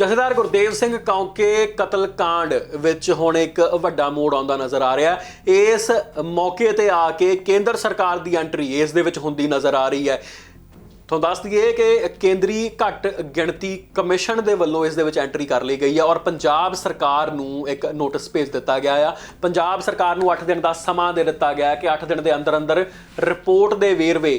ਜਥੇਦਾਰ ਗੁਰਦੇਵ ਸਿੰਘ ਕੌਂਕੇ ਕਤਲकांड ਵਿੱਚ ਹੁਣ ਇੱਕ ਵੱਡਾ ਮੋੜ ਆਉਂਦਾ ਨਜ਼ਰ ਆ ਰਿਹਾ ਇਸ ਮੌਕੇ ਤੇ ਆ ਕੇ ਕੇਂਦਰ ਸਰਕਾਰ ਦੀ ਐਂਟਰੀ ਇਸ ਦੇ ਵਿੱਚ ਹੁੰਦੀ ਨਜ਼ਰ ਆ ਰਹੀ ਹੈ। ਤੁਹਾਨੂੰ ਦੱਸ ਦਈਏ ਕਿ ਕੇਂਦਰੀ ਘੱਟ ਗਿਣਤੀ ਕਮਿਸ਼ਨ ਦੇ ਵੱਲੋਂ ਇਸ ਦੇ ਵਿੱਚ ਐਂਟਰੀ ਕਰ ਲਈ ਗਈ ਹੈ ਔਰ ਪੰਜਾਬ ਸਰਕਾਰ ਨੂੰ ਇੱਕ ਨੋਟਿਸ ਭੇਜ ਦਿੱਤਾ ਗਿਆ ਆ। ਪੰਜਾਬ ਸਰਕਾਰ ਨੂੰ 8 ਦਿਨ ਦਾ ਸਮਾਂ ਦੇ ਦਿੱਤਾ ਗਿਆ ਕਿ 8 ਦਿਨ ਦੇ ਅੰਦਰ ਅੰਦਰ ਰਿਪੋਰਟ ਦੇ ਵੇਰਵੇ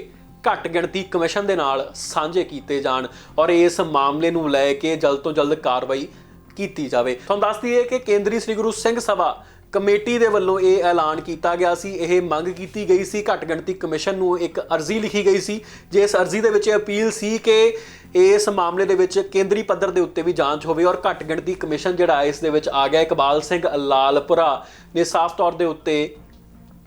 ਘੱਟ ਗਿਣਤੀ ਕਮਿਸ਼ਨ ਦੇ ਨਾਲ ਸਾਂਝੇ ਕੀਤੇ ਜਾਣ ਔਰ ਇਸ ਮਾਮਲੇ ਨੂੰ ਲੈ ਕੇ ਜਲਦ ਤੋਂ ਜਲਦ ਕਾਰਵਾਈ ਕੀਤੀ ਜਾਵੇ। ਤੁਹਾਨੂੰ ਦੱਸ ਦਈਏ ਕਿ ਕੇਂਦਰੀ ਸ੍ਰੀ ਗੁਰੂ ਸਿੰਘ ਸਭਾ ਕਮੇਟੀ ਦੇ ਵੱਲੋਂ ਇਹ ਐਲਾਨ ਕੀਤਾ ਗਿਆ ਸੀ। ਇਹ ਮੰਗ ਕੀਤੀ ਗਈ ਸੀ। ਘੱਟ ਗਿਣਤੀ ਕਮਿਸ਼ਨ ਨੂੰ ਇੱਕ ਅਰਜ਼ੀ ਲਿਖੀ ਗਈ ਸੀ। ਜਿਸ ਅਰਜ਼ੀ ਦੇ ਵਿੱਚ ਇਹ ਅਪੀਲ ਸੀ ਕਿ ਇਸ ਮਾਮਲੇ ਦੇ ਵਿੱਚ ਕੇਂਦਰੀ ਪੱਧਰ ਦੇ ਉੱਤੇ ਵੀ ਜਾਂਚ ਹੋਵੇ ਔਰ ਘੱਟ ਗਿਣਤੀ ਕਮਿਸ਼ਨ ਜਿਹੜਾ ਇਸ ਦੇ ਵਿੱਚ ਆ ਗਿਆ। ਇਕਬਾਲ ਸਿੰਘ ਲਾਲਪੁਰਾ ਨੇ ਸਾਫ਼ ਤੌਰ ਦੇ ਉੱਤੇ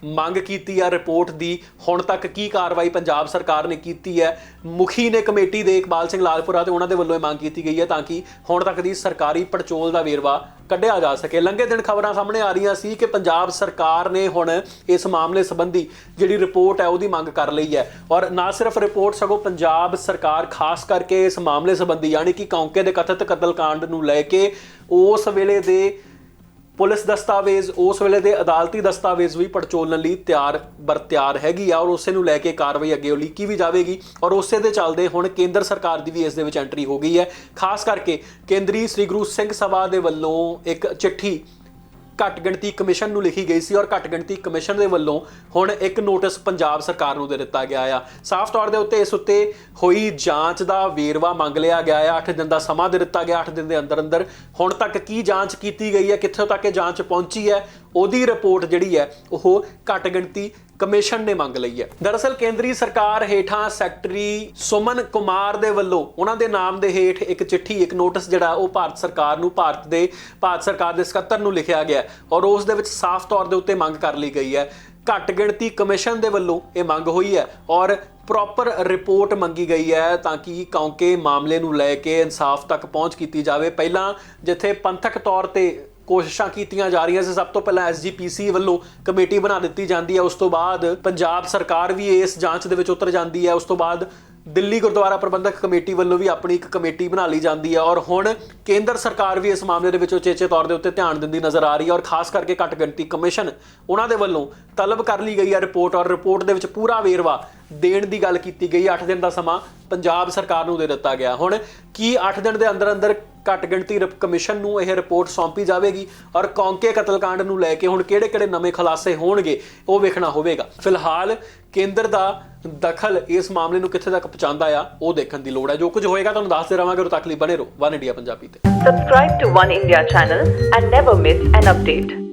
ਮੰਗ ਕੀਤੀ ਹੈ ਰਿਪੋਰਟ ਦੀ। ਹੁਣ ਤੱਕ ਕੀ ਕਾਰਵਾਈ ਪੰਜਾਬ ਸਰਕਾਰ ਨੇ ਕੀਤੀ ਹੈ? ਮੁਖੀ ਨੇ ਕਮੇਟੀ ਦੇ ਇਕਬਾਲ ਸਿੰਘ ਲਾਲਪੁਰਾ ਤੇ ਉਹਨਾਂ ਦੇ ਵੱਲੋਂ ਇਹ ਮੰਗ ਕੀਤੀ ਗਈ ਹੈ ਤਾਂ ਕਿ ਹੁਣ ਤੱਕ ਦੀ ਸਰਕਾਰੀ ਪੜਚੋਲ ਦਾ ਵੇਰਵਾ ਕੱਢਿਆ ਜਾ ਸਕੇ। ਲੰਘੇ ਦਿਨ ਖਬਰਾਂ ਸਾਹਮਣੇ ਆ ਰਹੀਆਂ ਸੀ ਕਿ ਪੰਜਾਬ ਸਰਕਾਰ ਨੇ ਹੁਣ ਇਸ ਮਾਮਲੇ ਸੰਬੰਧੀ ਜਿਹੜੀ ਰਿਪੋਰਟ ਹੈ ਉਹਦੀ ਮੰਗ ਕਰ ਲਈ ਹੈ। ਔਰ ਨਾ ਸਿਰਫ ਰਿਪੋਰਟ ਸਗੋਂ ਪੰਜਾਬ ਸਰਕਾਰ ਖਾਸ ਕਰਕੇ ਇਸ ਮਾਮਲੇ ਸੰਬੰਧੀ, ਯਾਨੀ ਕਿ ਕੌਂਕੇ ਦੇ ਕਥਿਤ ਕਤਲकांड ਨੂੰ ਲੈ ਕੇ ਉਸ ਵੇਲੇ ਦੇ ਪੁਲਿਸ ਦਸਤਾਵੇਜ਼, ਉਸ ਵੇਲੇ ਦੇ ਅਦਾਲਤੀ ਦਸਤਾਵੇਜ਼ ਵੀ ਪੜਚੋਲਣ ਲਈ ਤਿਆਰ ਬਰਤਿਆਰ ਹੈਗੀ ਆ ਔਰ ਉਸੇ ਨੂੰ ਲੈ ਕੇ ਕਾਰਵਾਈ ਅੱਗੇ ਉਲੀਕੀ ਵੀ ਜਾਵੇਗੀ ਔਰ ਉਸੇ ਦੇ ਚੱਲਦੇ ਹੁਣ ਕੇਂਦਰ ਸਰਕਾਰ ਦੀ ਵੀ ਇਸ ਦੇ ਵਿੱਚ ਐਂਟਰੀ ਹੋ ਗਈ ਹੈ। ਖਾਸ ਕਰਕੇ ਕੇਂਦਰੀ ਸ੍ਰੀ ਗੁਰੂ ਸਿੰਘ ਸਭਾ ਦੇ ਵੱਲੋਂ ਇੱਕ ਚਿੱਠੀ ਘੱਟ ਗਿਣਤੀ ਕਮਿਸ਼ਨ ਨੂੰ ਲਿਖੀ ਗਈ ਸੀ ਔਰ ਘੱਟ ਗਿਣਤੀ ਕਮਿਸ਼ਨ ਦੇ ਵੱਲੋਂ ਹੁਣ ਇੱਕ ਨੋਟਿਸ ਪੰਜਾਬ ਸਰਕਾਰ ਨੂੰ ਦੇ ਦਿੱਤਾ ਗਿਆ ਆ। ਸਾਫ਼ ਤੌਰ ਦੇ ਉੱਤੇ ਇਸ ਉੱਤੇ ਹੋਈ ਜਾਂਚ ਦਾ ਵੇਰਵਾ ਮੰਗ ਲਿਆ ਗਿਆ ਆ। 8 ਦਿਨ ਦਾ ਸਮਾਂ ਦੇ ਦਿੱਤਾ ਗਿਆ 8 ਦਿਨ ਦੇ ਅੰਦਰ ਅੰਦਰ ਹੁਣ ਤੱਕ ਕੀ ਜਾਂਚ ਕੀਤੀ ਗਈ ਹੈ, ਕਿੱਥੋਂ ਤੱਕ ਇਹ ਜਾਂਚ ਪਹੁੰਚੀ ਹੈ, ਉਹਦੀ ਰਿਪੋਰਟ ਜਿਹੜੀ ਹੈ, ਉਹ ਘੱਟ ਗਿਣਤੀ ਕਮਿਸ਼ਨ ਨੇ ਮੰਗ ਲਈ ਹੈ। ਦਰਅਸਲ ਕੇਂਦਰੀ ਸਰਕਾਰ ਹੇਠਾਂ ਸੈਕਟਰੀ ਸੁਮਨ ਕੁਮਾਰ ਦੇ ਵੱਲੋਂ ਉਹਨਾਂ ਦੇ ਨਾਮ ਦੇ ਹੇਠ ਇੱਕ ਚਿੱਠੀ, ਇੱਕ ਨੋਟਿਸ ਜਿਹੜਾ ਉਹ ਭਾਰਤ ਸਰਕਾਰ ਨੂੰ, ਭਾਰਤ ਦੇ, ਭਾਰਤ ਸਰਕਾਰ ਦੇ ਸਕੱਤਰ ਨੂੰ ਲਿਖਿਆ ਗਿਆ ਔਰ ਉਸ ਦੇ ਵਿੱਚ ਸਾਫ਼ ਤੌਰ ਦੇ ਉੱਤੇ ਮੰਗ ਕਰ ਲਈ ਗਈ ਹੈ। ਘੱਟ ਗਿਣਤੀ ਕਮਿਸ਼ਨ ਦੇ ਵੱਲੋਂ ਇਹ ਮੰਗ ਹੋਈ ਹੈ ਔਰ ਪ੍ਰੋਪਰ ਰਿਪੋਰਟ ਮੰਗੀ ਗਈ ਹੈ ਤਾਂ ਕਿ ਕੌਂਕੇ ਮਾਮਲੇ ਨੂੰ ਲੈ ਕੇ ਇਨਸਾਫ ਤੱਕ ਪਹੁੰਚ ਕੀਤੀ ਜਾਵੇ। ਪਹਿਲਾਂ ਜਿੱਥੇ ਪੰਥਕ ਤੌਰ ਤੇ ਕੋਸ਼ਿਸ਼ਾਂ ਕੀਤੀਆਂ ਜਾ ਰਹੀਆਂ ਸੀ। ਸਭ ਤੋਂ ਪਹਿਲਾਂ ਐਸਜੀਪੀਸੀ ਵੱਲੋਂ ਕਮੇਟੀ ਬਣਾ ਦਿੱਤੀ ਜਾਂਦੀ ਹੈ। ਉਸ ਤੋਂ ਬਾਅਦ ਪੰਜਾਬ ਸਰਕਾਰ ਵੀ ਇਸ ਜਾਂਚ ਦੇ ਵਿੱਚ ਉਤਰ ਜਾਂਦੀ ਹੈ। ਉਸ ਤੋਂ ਬਾਅਦ ਦਿੱਲੀ ਗੁਰਦੁਆਰਾ ਪ੍ਰਬੰਧਕ ਕਮੇਟੀ ਵੱਲੋਂ ਵੀ ਆਪਣੀ ਇੱਕ ਕਮੇਟੀ ਬਣਾ ਲਈ ਜਾਂਦੀ ਹੈ। ਔਰ ਹੁਣ ਕੇਂਦਰ ਸਰਕਾਰ ਵੀ ਇਸ ਮਾਮਲੇ ਦੇ ਵਿੱਚ ਉਚੇਚੇ ਤੌਰ ਦੇ ਉੱਤੇ ਧਿਆਨ ਦਿੰਦੀ ਨਜ਼ਰ ਆ ਰਹੀ ਹੈ। ਔਰ ਖਾਸ ਕਰਕੇ ਘੱਟ ਗਿਣਤੀ ਕਮਿਸ਼ਨ ਉਹਨਾਂ ਦੇ ਵੱਲੋਂ ਤਲਬ ਕਰ ਲਈ ਗਈ ਹੈ ਰਿਪੋਰਟ। ਔਰ ਰਿਪੋਰਟ ਦੇ ਵਿੱਚ ਪੂਰਾ ਵੇਰਵਾ ਦੇਣ ਦੀ ਗੱਲ ਕੀਤੀ ਗਈ। 8 ਦਿਨ ਦਾ ਸਮਾਂ ਪੰਜਾਬ ਸਰਕਾਰ ਨੂੰ ਦੇ ਦਿੱਤਾ ਗਿਆ। ਹੁਣ ਕੀ 8 ਦਿਨ ਦੇ ਅੰਦਰ ਅੰਦਰ ਘੱਟ ਗਿਣਤੀ ਕਮਿਸ਼ਨ ਨੂੰ ਇਹ ਰਿਪੋਰਟ ਸੌਂਪੀ ਜਾਵੇਗੀ ਔਰ ਕੌਂਕੇ ਕਤਲकांड ਨੂੰ ਲੈ ਕੇ ਹੁਣ ਕਿਹੜੇ-ਕਿਹੜੇ ਨਵੇਂ ਖੁਲਾਸੇ ਹੋਣਗੇ, ਉਹ ਵੇਖਣਾ ਹੋਵੇਗਾ। ਫਿਲਹਾਲ ਕੇਂਦਰ ਦਾ ਦਖਲ ਇਸ ਮਾਮਲੇ ਨੂੰ ਕਿੱਥੇ ਤੱਕ ਪਹੁੰਚਾਉਂਦਾ ਆ, ਉਹ ਦੇਖਣ ਦੀ ਲੋੜ ਹੈ। ਜੋ ਕੁਝ ਹੋਏਗਾ ਤੁਹਾਨੂੰ ਦੱਸਦੇ ਰਵਾਂਗੇ ਉਦੋਂ ਤੱਕ ਲਈ ਬਣੇ ਰਹੋ। ਵਨ ਇੰਡੀਆ ਪੰਜਾਬੀ ਤੇ। Subscribe to One India channel and never miss an update.